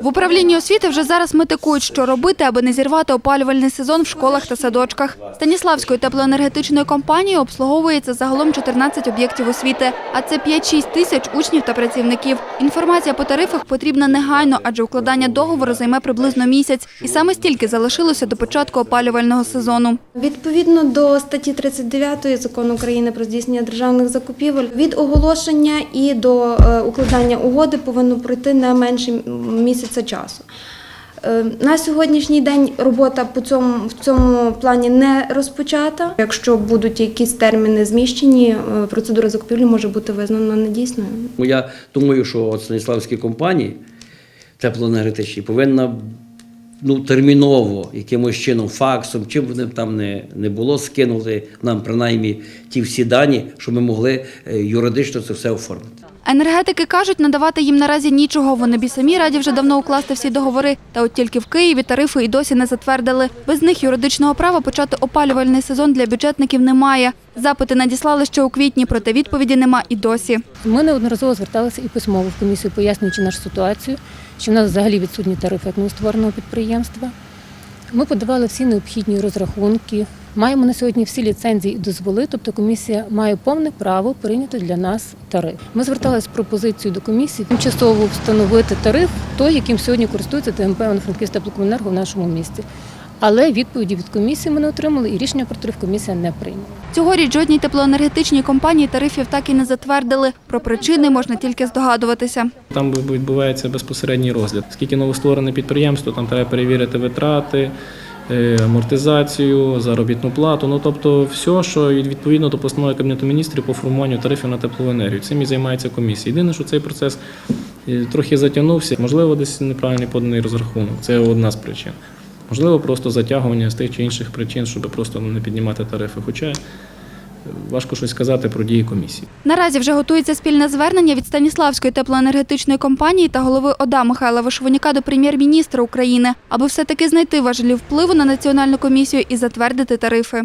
В управлінні освіти вже зараз метикують, що робити, аби не зірвати опалювальний сезон в школах та садочках. Станіславською теплоенергетичною компанією обслуговується загалом 14 об'єктів освіти, а це 5-6 тисяч учнів та працівників. Інформація по тарифах потрібна негайно, адже укладання договору займе приблизно місяць, і саме стільки залишилося до початку опалювального сезону. Відповідно до статті 39 закону України про здійснення державних закупівель, від оголошення і до е, укладання угоди повинно пройти не менше місяця часу. Е, На сьогоднішній день робота по цьому в цьому плані не розпочата. Якщо будуть якісь терміни зміщені, е, процедура закупівлі може бути визнана недійсною. Ну, Я думаю, що от Станіславські компанії теплоенергетичні повинна ну, терміново якимось чином, факсом, чим б там не, не було, скинути нам принаймні ті всі дані, щоб ми могли е, юридично це все оформити. Енергетики кажуть, надавати їм наразі нічого. Вони б і самі раді вже давно укласти всі договори. Та от тільки в Києві тарифи і досі не затвердили. Без них юридичного права почати опалювальний сезон для бюджетників немає. Запити надіслали ще у квітні, проте відповіді нема і досі. Ми неодноразово зверталися і письмово в комісію, пояснюючи нашу ситуацію, що в нас взагалі відсутні тарифи як новоствореного підприємства. Ми подавали всі необхідні розрахунки. Маємо на сьогодні всі ліцензії і дозволи, тобто комісія має повне право прийняти для нас тариф. Ми зверталися з пропозицією до комісії тимчасово встановити тариф, той, яким сьогодні користується ТМП «Івано-Франківськ теплокомунерго» в нашому місті. Але відповіді від комісії ми не отримали, і рішення про тариф комісія не прийняла. Цьогоріч жодній теплоенергетичній компанії тарифів так і не затвердили. Про причини можна тільки здогадуватися. Там відбувається безпосередній розгляд. Скільки новостворене підприємство, там треба перевірити витрати, е, амортизацію, заробітну плату. Ну тобто, все, що відповідно до постанови Кабінету міністрів по формуванню тарифів на теплову енергію. Цим і займається комісія. Єдине, що цей процес е, трохи затягнувся. Можливо, десь неправильний поданий розрахунок. Це одна з причин. Можливо, просто затягування з тих чи інших причин, щоб просто не піднімати тарифи. Хоча е, важко щось сказати про дії комісії. Наразі вже готується спільне звернення від Станіславської теплоенергетичної компанії та голови ОДА Михайла Вишвоняка до прем'єр-міністра України, аби все-таки знайти важелі впливу на національну комісію і затвердити тарифи.